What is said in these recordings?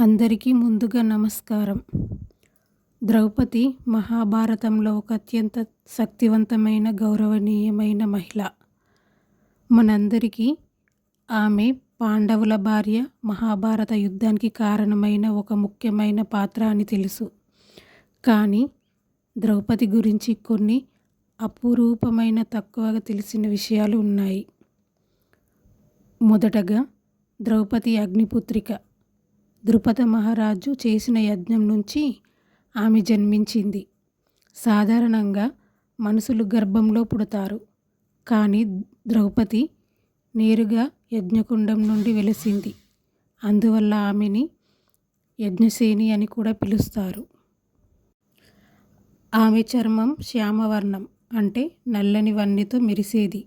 అందరికీ ముందుగా నమస్కారం. ద్రౌపది మహాభారతంలో ఒక అత్యంత శక్తివంతమైన గౌరవనీయమైన మహిళ. మనందరికీ ఆమె పాండవుల భార్య మహాభారత యుద్ధానికి కారణమైన ఒక ముఖ్యమైన పాత్ర అని తెలుసు. కానీ ద్రౌపది గురించి కొన్ని అపురూపమైన తక్కువగా తెలిసిన విషయాలు ఉన్నాయి. మొదటగా ద్రౌపది అగ్నిపుత్రిక. ద్రుపద మహారాజు చేసిన యజ్ఞం నుంచి ఆమె జన్మించింది. సాధారణంగా మనుషులు గర్భంలో పుడతారు. కానీ ద్రౌపది నేరుగా యజ్ఞకుండం నుండి వెలిసింది. అందువల్ల ఆమెని యజ్ఞసేని అని కూడా పిలుస్తారు. ఆమె చర్మం శ్యామవర్ణం అంటే నల్లని వన్నెతో మెరిసేది.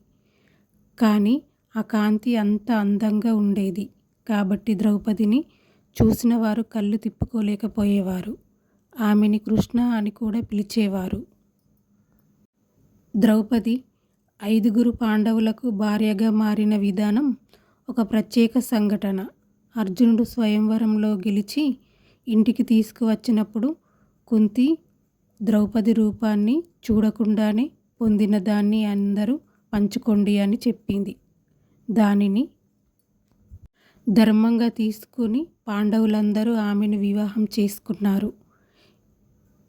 కానీ ఆ కాంతి అంత అందంగా ఉండేది. కాబట్టి ద్రౌపదిని చూసిన వారు కళ్ళు తిప్పుకోలేకపోయేవారు. ఆమెని కృష్ణ అని కూడా పిలిచేవారు. ద్రౌపది ఐదుగురు పాండవులకు భార్యగా మారిన విధానం ఒక ప్రత్యేక సంఘటన. అర్జునుడు స్వయంవరంలో గెలిచి ఇంటికి తీసుకువచ్చినప్పుడు కుంతి ద్రౌపది రూపాన్ని చూడకుండానే పొందిన దాన్ని అందరూ పంచుకోండి అని చెప్పింది. దానిని ధర్మంగా తీసుకుని పాండవులందరూ ఆమెను వివాహం చేసుకున్నారు.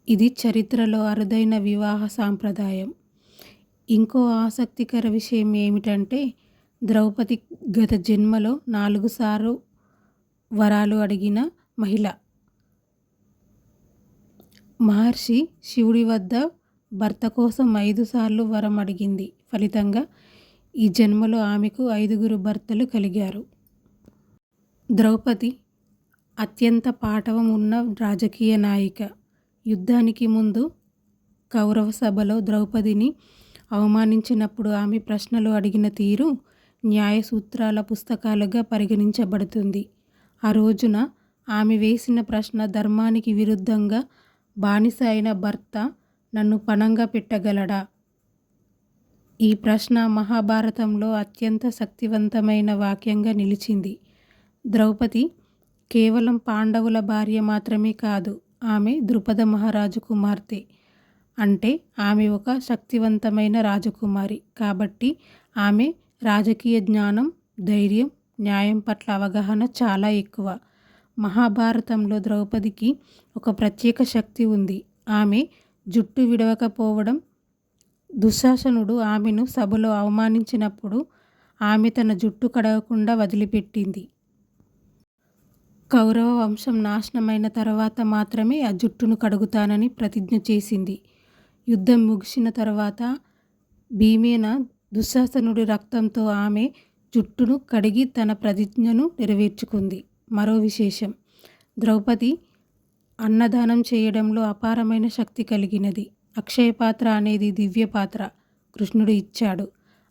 ఇది చరిత్రలో అరుదైన వివాహ సాంప్రదాయం. ఇంకో ఆసక్తికర విషయం ఏమిటంటే ద్రౌపది గత జన్మలో నాలుగు సార్లు వరాలు అడిగిన మహిళ. మహర్షి శివుడి వద్ద భర్త కోసం ఐదు సార్లు వరం అడిగింది. ఫలితంగా ఈ జన్మలో ఆమెకు ఐదుగురు భర్తలు కలిగారు. ద్రౌపది అత్యంత పాటవం ఉన్న రాజకీయ నాయిక. యుద్ధానికి ముందు కౌరవ సభలో ద్రౌపదిని అవమానించినప్పుడు ఆమె ప్రశ్నలు అడిగిన తీరు న్యాయ సూత్రాల పుస్తకాలుగా పరిగణించబడుతుంది. ఆ రోజున ఆమె వేసిన ప్రశ్న ధర్మానికి విరుద్ధంగా బానిస అయిన భర్త నన్ను పణంగా పెట్టగలడా? ఈ ప్రశ్న మహాభారతంలో అత్యంత శక్తివంతమైన వాక్యంగా నిలిచింది. ద్రౌపది కేవలం పాండవుల భార్య మాత్రమే కాదు ఆమె ద్రుపద మహారాజు కుమార్తె. అంటే ఆమె ఒక శక్తివంతమైన రాజకుమారి. కాబట్టి ఆమె రాజకీయ జ్ఞానం ధైర్యం న్యాయం పట్ల అవగాహన చాలా ఎక్కువ. మహాభారతంలో ద్రౌపదికి ఒక ప్రత్యేక శక్తి ఉంది. ఆమె జుట్టు విడవకపోవడం దుశ్శాసనుడు ఆమెను సభలో అవమానించినప్పుడు ఆమె తన జుట్టు కడగకుండా వదిలిపెట్టింది. కౌరవ వంశం నాశనమైన తర్వాత మాత్రమే ఆ జుట్టును కడుగుతానని ప్రతిజ్ఞ చేసింది. యుద్ధం ముగిసిన తర్వాత భీమేన దుశ్శాసనుడి రక్తంతో ఆమె జుట్టును కడిగి తన ప్రతిజ్ఞను నెరవేర్చుకుంది. మరో విశేషం ద్రౌపది అన్నదానం చేయడంలో అపారమైన శక్తి కలిగినది. అక్షయపాత్ర అనేది దివ్య పాత్ర కృష్ణుడు ఇచ్చాడు.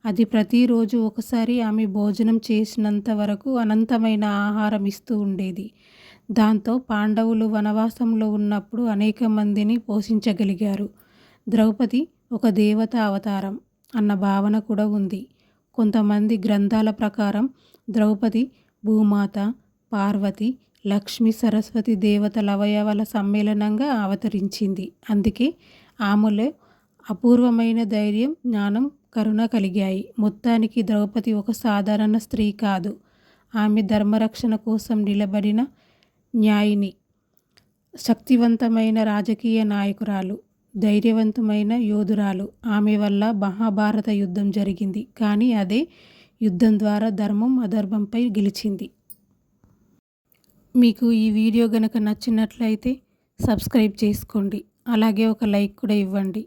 అది ప్రతిరోజు ఒకసారి ఆమె భోజనం చేసినంత వరకు అనంతమైన ఆహారం ఇస్తూ ఉండేది. దాంతో పాండవులు వనవాసంలో ఉన్నప్పుడు అనేక మందిని పోషించగలిగారు. ద్రౌపది ఒక దేవత అవతారం అన్న భావన కూడా ఉంది. కొంతమంది గ్రంథాల ప్రకారం ద్రౌపది భూమాత పార్వతి లక్ష్మి సరస్వతి దేవతల అవయవాల సమ్మేళనంగా అవతరించింది. అందుకే ఆమెలో అపూర్వమైన ధైర్యం జ్ఞానం కరుణ కలిగాయి. మొత్తానికి ద్రౌపది ఒక సాధారణ స్త్రీ కాదు. ఆమె ధర్మరక్షణ కోసం నిలబడిన న్యాయిని శక్తివంతమైన రాజకీయ నాయకురాలు ధైర్యవంతమైన యోధురాలు. ఆమె వల్ల మహాభారత యుద్ధం జరిగింది. కానీ అదే యుద్ధం ద్వారా ధర్మం అధర్మంపై గెలిచింది. మీకు ఈ వీడియో గనక నచ్చినట్లయితే సబ్స్క్రైబ్ చేసుకోండి. అలాగే ఒక లైక్ కూడా ఇవ్వండి.